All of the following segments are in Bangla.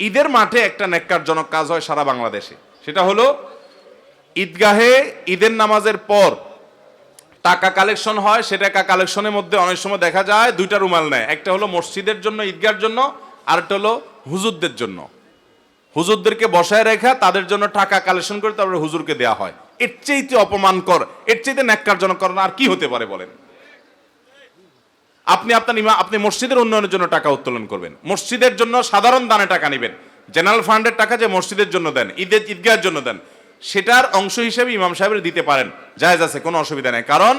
ঈদের মাঠে একটা ন্যাক্কারজনক কাজ হয় সারা বাংলাদেশে। সেটা হলো, ঈদগাহে ঈদের নামাজের পর টাকা কালেকশন হয়, সে টাকা কালেকশনের মধ্যে অনেক সময় দেখা যায় দুইটা রুমাল নেয়। একটা হলো মসজিদের জন্য ঈদগার জন্য, আরেকটা হলো হুজুরদের জন্য। হুজুরদেরকে বসায় রেখা তাদের জন্য টাকা কালেকশন করে তারপরে হুজুরকে দেওয়া হয়। এর চেয়েতে অপমান কর এর চেয়েতে ন্যাক্কারজনক কর আর কি হতে পারে বলেন? আপনি আপনার ইমা আপনি মসজিদের উন্নয়নের জন্য টাকা উত্তোলন করবেন। মসজিদের জন্য সাধারণ দানে টাকা নেবেন। জেনারেল ফান্ডের টাকা যে মসজিদের জন্য দেন, ঈদের ঈদগাহের জন্য দেন, সেটার অংশ হিসেবে ইমাম সাহেবের দিতে পারেন। জায়েজ আছে, কোনো অসুবিধা নেই। কারণ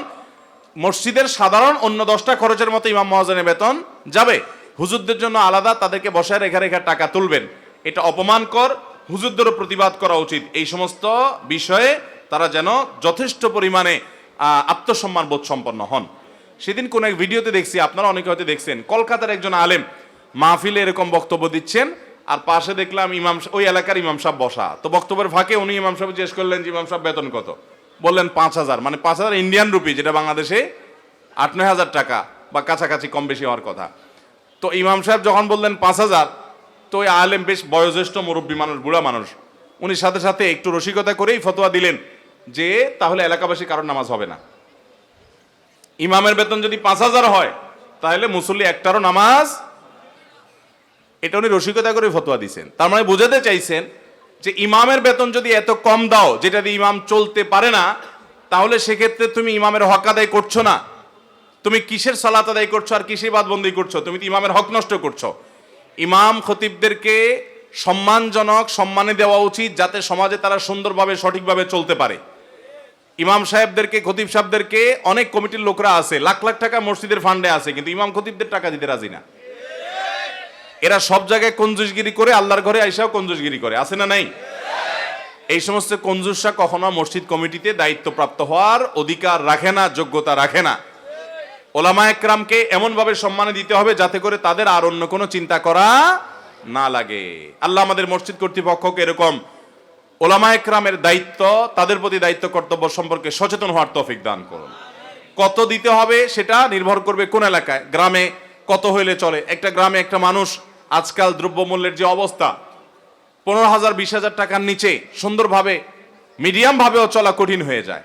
মসজিদের সাধারণ অন্য দশটা খরচের মতো ইমাম মহাজনের বেতন যাবে। হুজুরদের জন্য আলাদা, তাদেরকে বসায় রেখা রেখা টাকা তুলবেন। এটা অপমান কর হুজুরদেরও প্রতিবাদ করা উচিত। এই সমস্ত বিষয়ে তারা যেন যথেষ্ট পরিমাণে আত্মসম্মান বোধ সম্পন্ন হন। সেদিন কোন এক ভিডিওতে দেখছি, আপনারা অনেকে হয়তো দেখছেন, কলকাতার একজন আলেম মাহফিলে এরকম বক্তব্য দিচ্ছেন, আর পাশে দেখলাম ইমাম ওই এলাকার ইমাম সাহেব বসা। তো বক্তব্যের ফাঁকে উনি ইমাম সাহেব জিজ্ঞেস করলেন যে, ইমাম সাহেব, বেতন কত? বললেন, পাঁচ হাজার। মানে পাঁচ হাজার ইন্ডিয়ান রুপি যেটা বাংলাদেশে আট নয় হাজার টাকা, বা কাছাকাছি কম বেশি হওয়ার কথা। তো ইমাম সাহেব যখন বললেন পাঁচ হাজার, তো ওই আলেম বেশ বয়োজ্যেষ্ঠ মুরব্বী মানুষ, বুড়া মানুষ। উনি সাথে সাথে একটু রসিকতা করেই ফতোয়া দিলেন যে, তাহলে এলাকাবাসী কারোর নামাজ হবে না। ইমামের বেতন যদি পাঁচ হাজার হয়, তাহলে মুসল্লি একটারও নামাজ। এটা উনি রসিকতা করে ফতোয়া দিছেন। তার মানে বোঝাতে চাইছেন যে ইমামের বেতন যদি এত কম দাও, যেটা দিয়ে ইমাম চলতে পারে না, তাহলে সেক্ষেত্রে তুমি ইমামের হক আদায় করছ না। তুমি কিসের সালাত আদায় করছ আর কিসের বাদবন্দি করছ? তুমি তো ইমামের হক নষ্ট করছ। ইমাম খতিবদেরকে সম্মানজনক সম্মানে দেওয়া উচিত যাতে সমাজে তারা সুন্দরভাবে, সঠিকভাবে চলতে পারে। ইমাম সাহেবদেরকে, খতিব সাহেবদেরকে অনেক কমিটির লোকরা আছে, লাখ লাখ টাকা মসজিদের ফান্ডে আছে, কিন্তু ইমাম খতিবদের টাকা দিতে রাজি না। এরা সব জায়গায় কঞ্জুসগিরি করে, আল্লাহর ঘরে আইসাও কঞ্জুসগিরি করে, আছে না নাই? এই সমস্ত কঞ্জুসরা কখনো মসজিদ কমিটিতে দায়িত্বপ্রাপ্ত হওয়ার অধিকার রাখে না, যোগ্যতা রাখে না। ওলামা একরামকে এমনভাবে সম্মানে দিতে হবে যাতে করে তাদের আর অন্য কোনো চিন্তা করা না লাগে। আল্লাহ আমাদের মসজিদ কর্তৃপক্ষকে এরকম ওলামা একরামের দায়িত্ব, তাদের প্রতি দায়িত্ব, কর্তব্য সম্পর্কে সচেতন হওয়ার তৌফিক দান করুন। কত দিতে হবে সেটা নির্ভর করবে কোন এলাকায়, গ্রামে কত হইলে চলে। একটা গ্রামে একটা মানুষ আজকাল দ্রব্যমূল্যের যে অবস্থা, পনেরো হাজার, বিশ হাজার টাকার নিচে সুন্দরভাবে মিডিয়াম ভাবেও চলা কঠিন হয়ে যায়।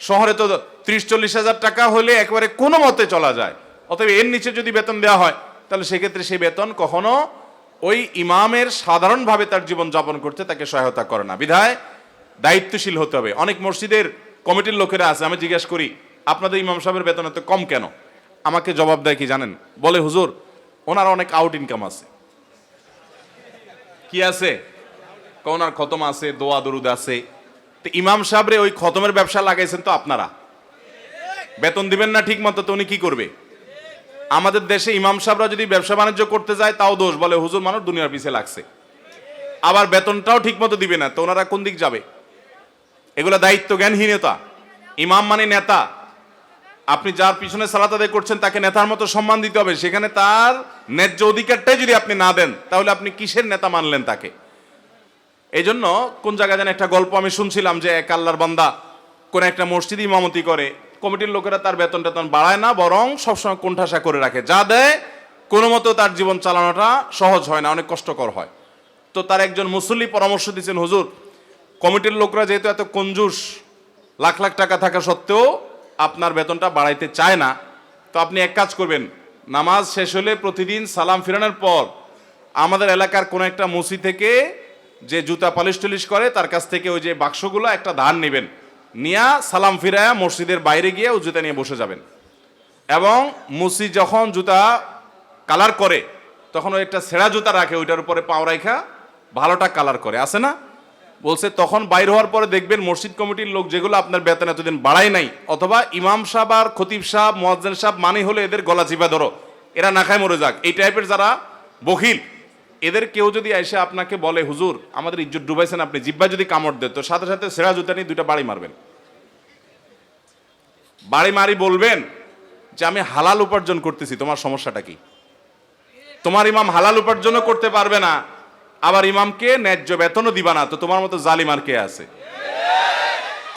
শহরে তো ত্রিশ চল্লিশ হাজার টাকা হলে একেবারে কোনো মতে চলা যায়। অতএব এর নিচে যদি বেতন দেওয়া হয়, তাহলে সেক্ষেত্রে সেই বেতন কখনো ওই ইমামের সাধারণভাবে তার জীবন যাপন করতে তাকে সহায়তা করে না। বিধায় দায়িত্বশীল হতে হবে। অনেক মসজিদের কমিটির লোকেরা আছে, আমি জিজ্ঞেস করি, আপনাদের ইমাম সাহেবের বেতন এত কম কেন? আমাকে জবাব দেয় কি জানেন? বলে, হুজুর, ওনার অনেক আউট ইনকাম আছে। কি আছে? ওনার খতম আছে, দোয়া, দরুদ আছে। তো ইমাম সাহেবরে ওই খতমের ব্যবসা লাগাইছেন তো আপনারা? বেতন দিবেন না ঠিক মতো তো উনি কি করবে? আমাদের দেশে ইমাম সাহেবরা যদি ব্যবসা বাণিজ্য করতে যায়, তাও দোষ বলে হুজুর মানুষ দুনিয়ার পিছে লাগছে। আবার বেতনটাও ঠিক মতো দিবে না, তো ওনারা কোন দিক যাবে? এগুলো দায়িত্ব জ্ঞানহীনতা, ইমাম মানে নেতা। আপনি যার পিছনে সালাত আদায় করছেন, তাকে নেতার মতো সম্মান দিতে হবে। সেখানে তার ন্যায্য অধিকারটাই যদি আপনি না দেন, তাহলে আপনি কিসের নেতা মানলেন তাকে? এই জন্য কোন জায়গায় যেন একটা গল্প আমি শুনছিলাম যে এক আল্লাহর বান্দা কোন একটা মসজিদ ইমামতি করে কমিটির লোকেরা তার বেতন টেতন বাড়ায় না, বরং সবসময় কোণঠাসা করে রাখে। যা দেয়, কোনো মতো তার জীবন চালানোটা সহজ হয় না, অনেক কষ্টকর হয়। তো তার একজন মুসল্লি পরামর্শ দিচ্ছেন, হুজুর, কমিটির লোকরা যেহেতু এত কঞ্জুস, লাখ লাখ টাকা থাকা সত্ত্বেও আপনার বেতনটা বাড়াইতে চায় না। তো আপনি এক কাজ করবেন, নামাজ শেষ হলে প্রতিদিন সালাম ফিরানোর পর আমাদের এলাকার কোনো একটা মসি থেকে যে জুতা পালিশ টলিশ করে, তার কাছ থেকে ওই যে বাক্সগুলো, একটা ধার নেবেন। নিয়া সালাম ফিরায়া মসজিদের বাইরে গিয়ে ও জুতা নিয়ে বসে যাবেন। এবং মুসি যখন জুতা কালার করে, তখন ওই একটা সেরা জুতা রাখে, ওইটার উপরে পাও রাখা ভালোটা কালার করে। আছে না? বলছে, তখন বাইর হওয়ার পরে দেখবেন মসজিদ কমিটির লোক যেগুলো আপনার বেতন এতদিন বাড়ায় নাই, অথবা ইমাম সাহেব আর খতিব সাহেব, মোয়াজ্জেন সাহেব মানে হলে এদের গলা চিপা ধরো। এরা না খায় মরে যাক। এই টাইপের যারা বখিল, এদের কেউ যদি এসে আপনাকে বলে, হুজুর, আমাদের ইজ্জত ডুবাইছেন আপনি, জিব্বা যদি কামড় দেয়, তো সাথে সাথে সেরা জুতা নিয়ে দুইটা বাড়ি মারবেন। বাড়ি মারি বলবেন যে আমি হালাল উপার্জন করতেছি, তোমার সমস্যাটা কি? তোমার ইমাম হালাল উপার্জনও করতে পারবে না, আবার ইমামকে ন্যায্য বেতনও দিবা না, তো তোমার মতো জালিমার কে আছে?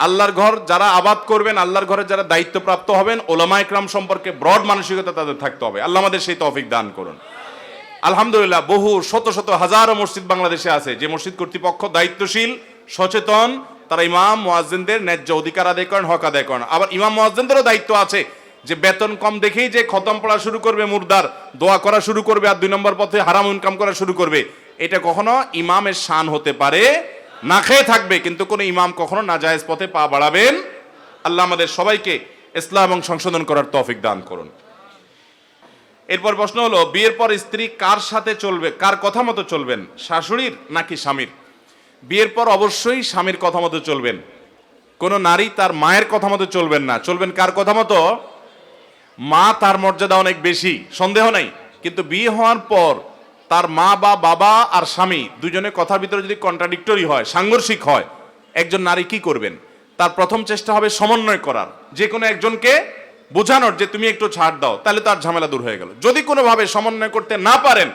আল্লাহর ঘর যারা আবাদ করবেন, আল্লাহর ঘরে যারা দায়িত্বপ্রাপ্ত হবেন ওলামা ইকরাম সম্পর্কে ব্রড মানসিকতা তাদের থাকতে হবে। আল্লাহ আমাদের সেই তৌফিক দান করুন। আলহামদুলিল্লাহ, বহু, শত শত হাজারো মসজিদ বাংলাদেশে আছে, যে মসজিদ কর্তৃপক্ষ দায়িত্বশীল, সচেতন তারা ইমাম, মুয়াজ্জিনদের ন্যায্য অধিকার আদায় করেন, হক আদায় করেন। আবার ইমাম, মুয়াজ্জিনদেরও দায়িত্ব আছে যে বেতন কম দেখেই যে খতম পড়া শুরু করবে, মুর্দার দোয়া করা শুরু করবে আর দুই নম্বর পথে হারাম ইনকাম করা শুরু করবে। এটা কখনো ইমামের শান হতে পারে, না খেয়ে থাকবে, কিন্তু কোনো ইমাম কখনো না নাজায়েজ পথে পা বাড়াবেন। আল্লাহ আমাদের সবাইকে ইসলাম এবং সংশোধন করার তৌফিক দান করুন। এরপর প্রশ্ন হলো, বিয়ের পর স্ত্রী কার সাথে চলবে, কার কথা মতো চলবেন, শাশুড়ির নাকি স্বামীর? বিয়ের পর অবশ্যই স্বামীর কথা মতো চলবেন। কোনো নারী তার মায়ের কথা মতো চলবেন না। চলবেন কার কথা মতো? মা তার মর্যাদা অনেক বেশি, সন্দেহ নাই। কিন্তু বিয়ে হওয়ার পর তার মা, বা বাবা আর স্বামী দুজনের কথার ভিতরে যদি কন্ট্রাডিক্টরি হয়, সাংঘর্ষিক হয়, একজন নারী কি করবেন? তার প্রথম চেষ্টা হবে সমন্বয় করার। যে কোনো একজনকে বোঝানোর যে তুমি একটু ছাড় দাও, তাহলে তার ঝামেলা দূর হয়ে গেল। যদি কোনোভাবে সমন্বয় করতে না পারেন,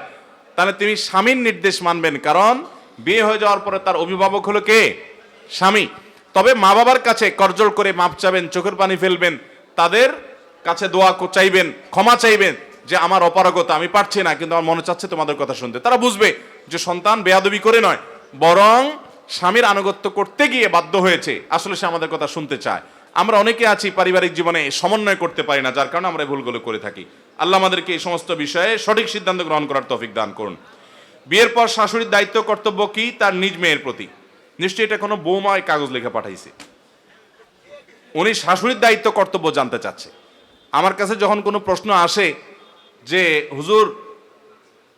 তাহলে তুমি স্বামীর নির্দেশ মানবেন। কারণ বিয়ে হয়ে যাওয়ার পরে তার অভিভাবক হলো কে? স্বামী। তবে মা বাবার কাছে করজোড় করে মাপ চাবেন, চোখের পানি ফেলবেন, তাদের কাছে দোয়া চাইবেন, ক্ষমা চাইবেন যে আমার অপারগতা, আমি পারছি না, কিন্তু আমার মনে চাচ্ছে তোমাদের কথা শুনতে। তারা বুঝবে যে সন্তান বেয়াদবি করে নয়, বরং স্বামীর আনুগত্য করতে গিয়ে বাধ্য হয়েছে। আসলে সে আমাদের কথা শুনতে চায়। আমরা অনেকে আছি পারিবারিক জীবনে সমন্বয় করতে পারি না, যার কারণে আমরা ভুলগুলো করে থাকি। আল্লাহ আমাদেরকে এই সমস্ত বিষয়ে সঠিক সিদ্ধান্ত গ্রহণ করার তৌফিক দান করুন। বিয়ের পর শাশুড়ির দায়িত্ব, কর্তব্য কি? তার নিজ মেয়ের প্রতি। নিশ্চয়ই এটা কোনো বৌমায় কাগজ লেখা পাঠাইছে। উনি শাশুড়ির দায়িত্ব, কর্তব্য জানতে চাচ্ছে। আমার কাছে যখন কোনো প্রশ্ন আসে যে, হুজুর,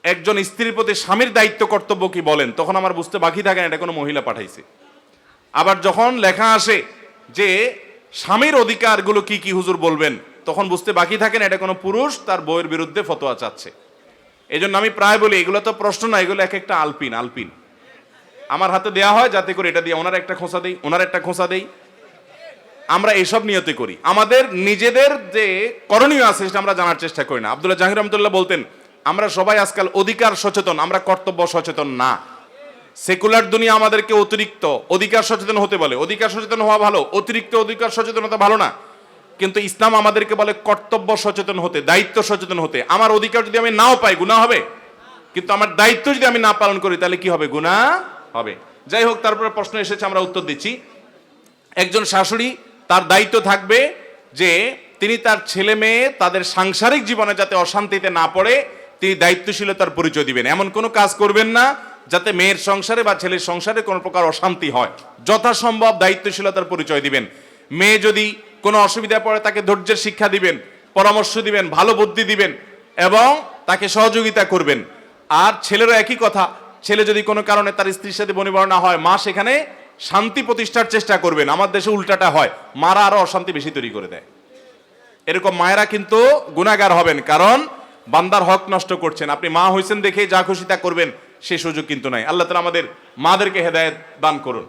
একজন স্ত্রীর প্রতি স্বামীর দায়িত্ব, কর্তব্য কি? বলেন, তখন আমার বুঝতে বাকি থাকে না, এটা কোনো মহিলা পাঠাইছে। আবার যখন লেখা আসে যে, স্বামীর অধিকারগুলো কি কি হুজুর বলবেন? তখন বুঝতে বাকি থাকে না, এটা কোনো পুরুষ তার বইয়ের বিরুদ্ধে ফতোয়া চাচ্ছে। এই জন্য আমি প্রায় বলি, এগুলো তো প্রশ্ন না, এগুলো এক একটা আলপিন আলপিন। আমার হাতে দেয়া হয়, যাতে করে এটা দিয়ে ওনার একটা খোঁচা দেই, ওনার একটা খোঁচা দেই। আমরা এসব নিয়তে করি। আমাদের নিজেদের যে করণীয় আছে, সেটা আমরা জানার চেষ্টা করি না। আব্দুল্লাহ জাহির রহমতুল্লাহ বলতেন, আমরা সবাই আজকাল অধিকার সচেতন, আমরা কর্তব্য সচেতন না। সেকুলার দুনিয়া আমাদেরকে অতিরিক্ত, অধিকার সচেতন হতে বলে। অধিকার সচেতন হওয়া ভালো, অতিরিক্ত অধিকার সচেতনতা ভালো না। কিন্তু ইসলাম আমাদেরকে বলে কর্তব্য সচেতন হতে, দায়িত্ব সচেতন হতে। আমার অধিকার যদি আমি নাও পাই গুণা হবে? কিন্তু আমার দায়িত্ব যদি আমি না পালন করি, তাহলে কি হবে? গুণা হবে। যাই হোক, তারপরে প্রশ্ন এসেছে, আমরা উত্তর দিচ্ছি। একজন শাশুড়ি তার দায়িত্ব থাকবে যে তিনি তার ছেলে মেয়ে তাদের সাংসারিক জীবনে যাতে অশান্তিতে না পড়ে, তিনি দায়িত্বশীলতার পরিচয় দিবেন। এমন কোনো কাজ করবেন না যাতে মেয়ের সংসারে বা ছেলের সংসারে কোনো প্রকার অশান্তি হয়। যথাসম্ভব দায়িত্বশীলতার পরিচয় দিবেন। মেয়ে যদি কোনো অসুবিধা পড়ে তাকে ধৈর্যের শিক্ষা দিবেন, পরামর্শ দিবেন, ভালো বুদ্ধি দিবেন এবং তাকে সহযোগিতা করবেন। আর ছেলেরও একই কথা, ছেলে যদি কোনো কারণে তার স্ত্রীর সাথে বনিবর্ণা হয়, মা সেখানে শান্তি প্রতিষ্ঠার চেষ্টা করবেন। আমার দেশে উল্টাটা হয়, মারা আরও অশান্তি বেশি তৈরি করে দেয়। এরকম মায়েরা কিন্তু গুণাগার হবেন, কারণ বান্দার হক নষ্ট করছেন। আপনি মা হয়েছেন দেখে যা খুশি তা করবেন, সে সুযোগ কিন্তু নাই। আল্লাহ তালা আমাদের মাদেরকে হেদায়েত দান করুন।